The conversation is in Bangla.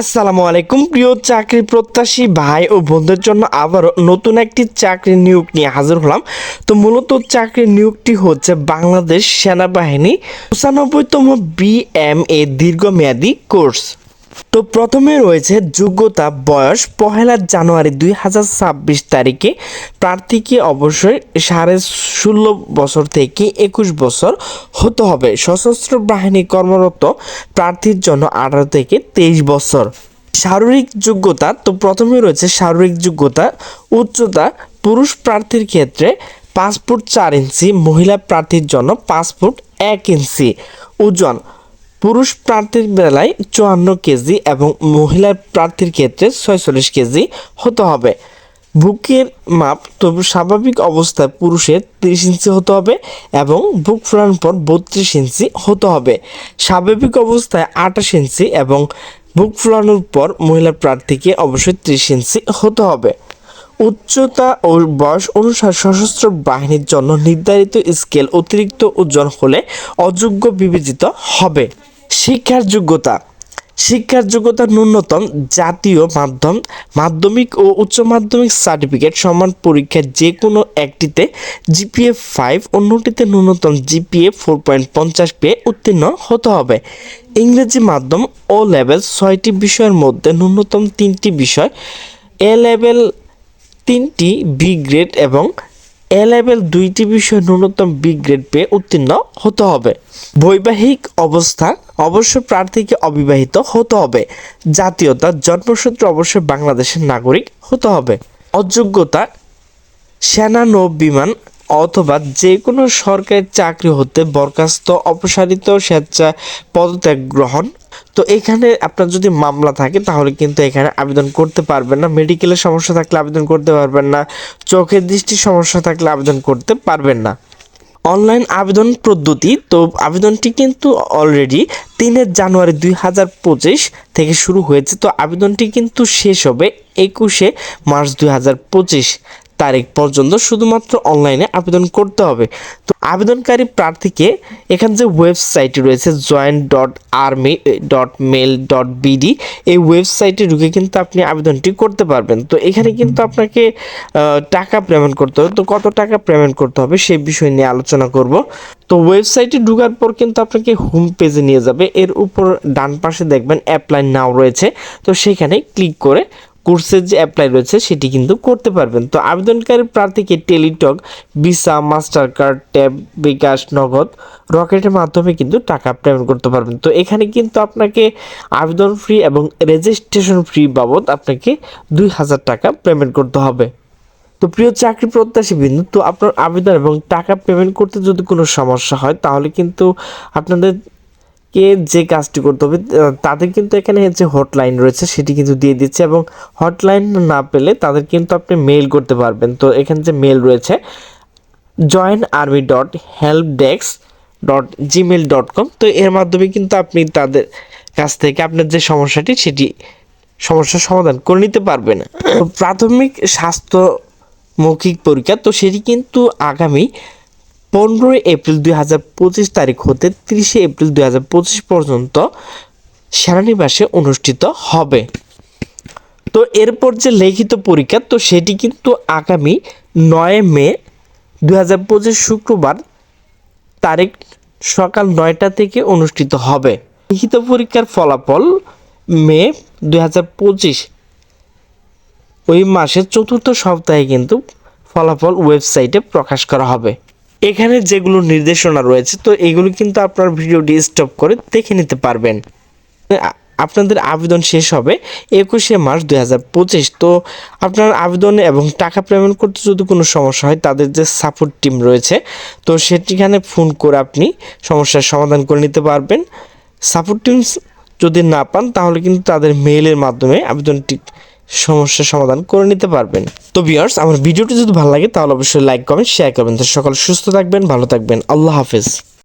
আসসালামু আলাইকুম, প্রিয় চাকরি প্রত্যাশী ভাই ও বোনদের জন্য আবারও নতুন একটি চাকরি নিয়োগ নিয়ে হাজির হলাম। তো মূলত চাকরি নিয়োগটি হচ্ছে বাংলাদেশ সেনাবাহিনী পঁচানব্বইতম বিএমএ দীর্ঘমেয়াদী কোর্স। তো প্রথমে রয়েছে যোগ্যতা বয়স পহেলা জানুয়ারি দুই হাজার ছাব্বিশ তারিখে। প্রার্থীকে অবশ্যই সাড়ে ষোলো বছর থেকে একুশ বছর হতে হবে। সশস্ত্র বাহিনী কর্মরত প্রার্থীর জন্য আঠারো থেকে তেইশ বছর। শারীরিক যোগ্যতা, তো প্রথমে রয়েছে শারীরিক যোগ্যতা, উচ্চতা, পুরুষ প্রার্থীর ক্ষেত্রে পাঁচ ফুট চার ইঞ্চি, মহিলা প্রার্থীর জন্য পাঁচ ফুট এক ইঞ্চি। ওজন পুরুষ প্রার্থীর বেলায় চুয়ান্ন কেজি এবং মহিলা প্রার্থীর ক্ষেত্রে ছয়চল্লিশ কেজি হতে হবে। বুকের মাপ, তবু স্বাভাবিক অবস্থায় পুরুষের তিরিশ ইঞ্চি হতে হবে এবং বুক ফোলানোর পর বত্রিশ ইঞ্চি হতে হবে। স্বাভাবিক অবস্থায় আঠাশ ইঞ্চি এবং বুক ফোলানোর পর মহিলা প্রার্থীকে অবশ্যই ত্রিশ ইঞ্চি হতে হবে। উচ্চতা ও বয়স অনুসারে সশস্ত্র বাহিনীর জন্য নির্ধারিত স্কেল অতিরিক্ত ওজন হলে অযোগ্য বিবেচিত হবে। শিক্ষার যোগ্যতা। শিক্ষার যোগ্যতা ন্যূনতম জাতীয় মাধ্যম, মাধ্যমিক ও উচ্চ মাধ্যমিক সার্টিফিকেট সমান পরীক্ষার যে কোনো একটিতে জিপিএ ফাইভ অন্যটিতে ন্যূনতম জিপিএ ফোর পয়েন্ট পঞ্চাশ পেয়ে উত্তীর্ণ হতে হবে। ইংরেজি মাধ্যম ও লেভেল ছয়টি বিষয়ের মধ্যে ন্যূনতম তিনটি বিষয়, এ লেভেল তিনটি বি গ্রেড এবং এ লেভেল দুইটি বিষয়ে ন্যূনতম বি গ্রেড পেয়ে উত্তীর্ণ হতে হবে। বৈবাহিক অবস্থা অবশ্য প্রার্থীকে অবিবাহিত হতে হবে। জাতীয়তা, জন্মসূত্রে অবশ্যই বাংলাদেশের নাগরিক হতে হবে। অযোগ্যতা, সেনা নৌ বিমান অথবা যে কোনো সরকারি চাকরি হতে বরখাস্ত অপসারিত স্বেচ্ছা পদত্যাগ গ্রহণ। তো এখানে আপনার যদি মামলা থাকে, তাহলে কিন্তু এখানে আবেদন করতে পারবেন না। মেডিকেলের সমস্যা থাকলে আবেদন করতে পারবেন না। চোখের দৃষ্টির সমস্যা থাকলে আবেদন করতে পারবেন না। অনলাইন আবেদন পদ্ধতি, তো আবেদনটি কিন্তু অলরেডি তিনের জানুয়ারি দুই হাজার পঁচিশ থেকে শুরু হয়েছে। তো আবেদনটি কিন্তু শেষ হবে একুশে মার্চ দুই হাজার পঁচিশ। তারিখ পর্যন্ত শুধুমাত্র অনলাইনে আবেদন করতে হবে। তো আবেদনকারী প্রার্থীকে এখানে যে ওয়েবসাইটটি রয়েছে joint dot army dot mail dot BD এই ওয়েবসাইটে ঢুকে কিন্তু আপনি আবেদনটি করতে পারবেন। তো এখানে কিন্তু আপনাকে টাকা পেমেন্ট করতে হবে। তো কত টাকা পেমেন্ট করতে হবে সেই বিষয় নিয়ে আলোচনা করব। তো ওয়েবসাইটে ঢোকার পর কিন্তু আপনাকে হোম পেজে নিয়ে যাবে। এর উপর ডান পাশে দেখবেন অ্যাপ্লাই নাও রয়েছে। তো সেখানে ক্লিক করে কোর্সের যে অ্যাপ্লাই রয়েছে, সেটি কিন্তু করতে পারবেন। তো আবেদনকারী প্রার্থীকে Teletalk, Visa Master card tab bKash, Nagad, রকেটের মাধ্যমে কিন্তু টাকা পেমেন্ট করতে পারবেন। তো এখানে কিন্তু আপনাকে আবেদন ফ্রি এবং রেজিস্ট্রেশন ফ্রি বাবদ আপনাকে দুই হাজার টাকা পেমেন্ট করতে হবে। তো প্রিয় চাকরি প্রত্যাশী বিন্দু, তো আপনার আবেদন এবং টাকা পেমেন্ট করতে যদি কোনো সমস্যা হয়, তাহলে কিন্তু আপনাদের কে যে কাজটি করতে হবে তাদের কিন্তু এখানে যে হটলাইন রয়েছে সেটি কিন্তু দিয়ে দিচ্ছে এবং হটলাইন না পেলে তাদের কিন্তু আপনি মেল করতে পারবেন। তো এখানে যে মেল রয়েছে join army dot help desk dot Gmail dot com তো এর মাধ্যমে কিন্তু আপনি তাদের কাছ থেকে আপনার যে সমস্যাটি, সেটি সমস্যার সমাধান করে নিতে পারবেন। প্রাথমিক স্বাস্থ্য মৌখিক পরীক্ষা, তো সেটি কিন্তু আগামী পনেরোই এপ্রিল দুই হাজার পঁচিশ তারিখ হতে তিরিশে এপ্রিল দুই হাজার পঁচিশ পর্যন্ত সেনানিবাসে অনুষ্ঠিত হবে। তো এরপর যে লিখিত পরীক্ষা, তো সেটি কিন্তু আগামী নয় মে দু হাজার পঁচিশ শুক্রবার তারিখ সকাল নয়টা থেকে অনুষ্ঠিত হবে। লিখিত পরীক্ষার ফলাফল মে দুই হাজার পঁচিশ। ওই মাসের চতুর্থ সপ্তাহে কিন্তু ফলাফল ওয়েবসাইটে প্রকাশ করা হবে। এখানে যেগুলো নির্দেশনা রয়েছে, তো এগুলো কিন্তু আপনার ভিডিওটি স্টপ করে দেখে নিতে পারবেন। আপনাদের আবেদন শেষ হবে একুশে মার্চ দুই হাজার পঁচিশ। তো আপনার আবেদন এবং টাকা পেমেন্ট করতে যদি কোনো সমস্যা হয়, তাদের যে সাপোর্ট টিম রয়েছে, তো সেটিখানে ফোন করে আপনি সমস্যার সমাধান করে নিতে পারবেন। সাপোর্ট টিম যদি না পান, তাহলে কিন্তু তাদের মেইলের মাধ্যমে আবেদনটি সমস্যার সমাধান করে নিতে পারবেন। তো বিয়ার্স আমার ভিডিওটি যদি ভালো লাগে, তাহলে অবশ্যই লাইক কমেন্ট শেয়ার করবেন। তো সকাল সুস্থ থাকবেন, ভালো থাকবেন। আল্লাহ হাফেজ।